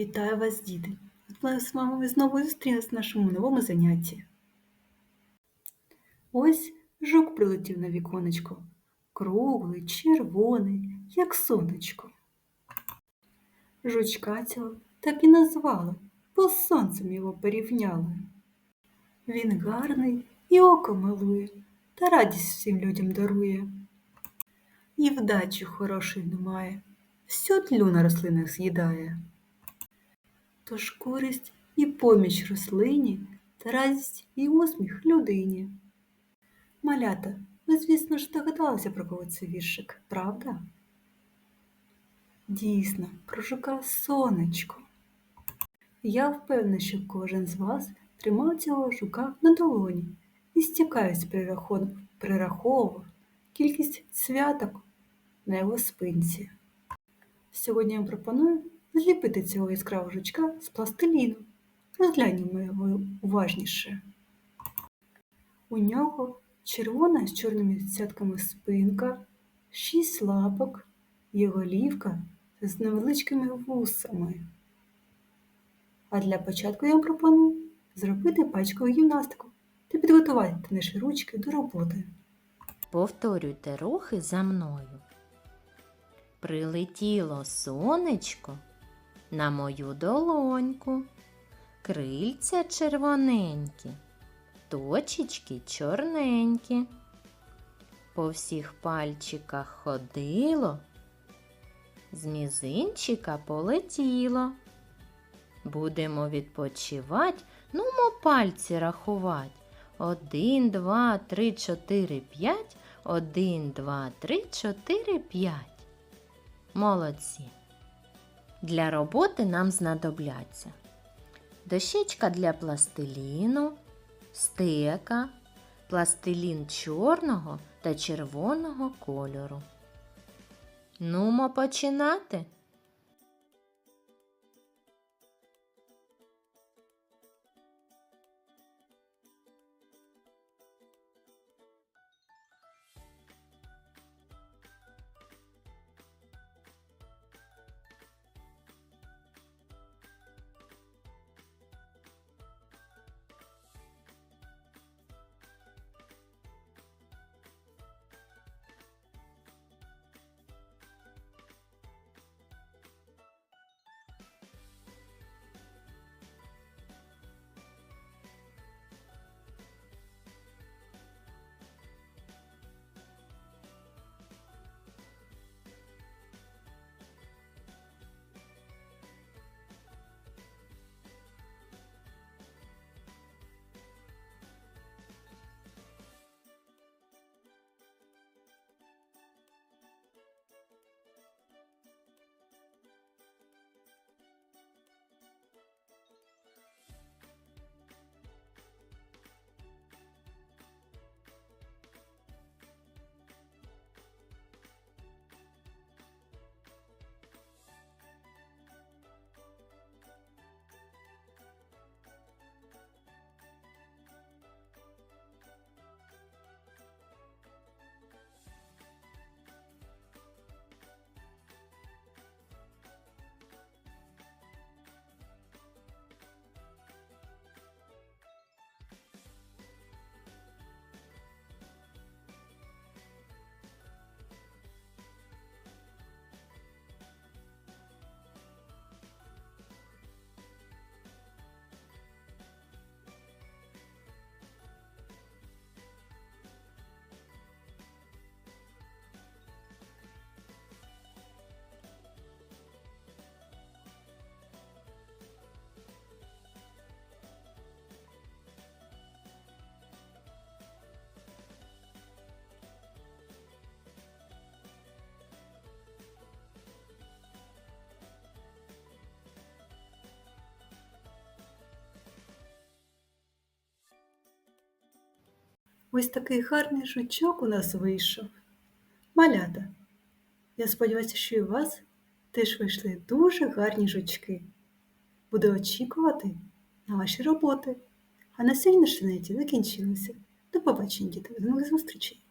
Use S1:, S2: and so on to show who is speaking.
S1: Вітаю вас, діти! Ми з вами знову зустрілися в нашому новому занятті. Ось жук прилетів на віконечко. Круглий, червоний, як сонечко. Жучка цього так і назвали, бо з сонцем його порівняли. Він гарний і око милує, та радість всім людям дарує. І вдачі хорошої немає, всю тлю на рослинах з'їдає. Тож користь і поміч рослині та радість і усміх людині. Малята, ви, звісно ж, догадалися, про кого це віршик, правда? Дійсно, про жука сонечко. Я впевнена, що кожен з вас тримав цього жука на долоні і стікаюсь прираховував кількість святок на його спинці. Сьогодні я пропоную зліпити цього яскравого жучка з пластиліну. Розгляньмо його уважніше. У нього червона з чорними цятками спинка, шість лапок і голівка з невеличкими вусами. А для початку я вам пропоную зробити пачкову гімнастику та підготувати наші ручки до роботи.
S2: Повторюйте рухи за мною. Прилетіло сонечко на мою долоньку, крильця червоненькі, точечки чорненькі. По всіх пальчиках ходило, з мізинчика полетіло. Будемо відпочивать, нумо пальці рахувати. Один, два, три, чотири, п'ять. Один, два, три, чотири, п'ять. Молодці. Для роботи нам знадобляться дощечка для пластиліну, стека, пластилін чорного та червоного кольору. Нумо починати.
S1: Ось такий гарний жучок у нас вийшов. Малята. Я сподіваюся, що і у вас теж вийшли дуже гарні жучки. Буду очікувати на ваші роботи. А на сьогоднішній наше закінчилося. До побачення, діти, до нових зустрічей!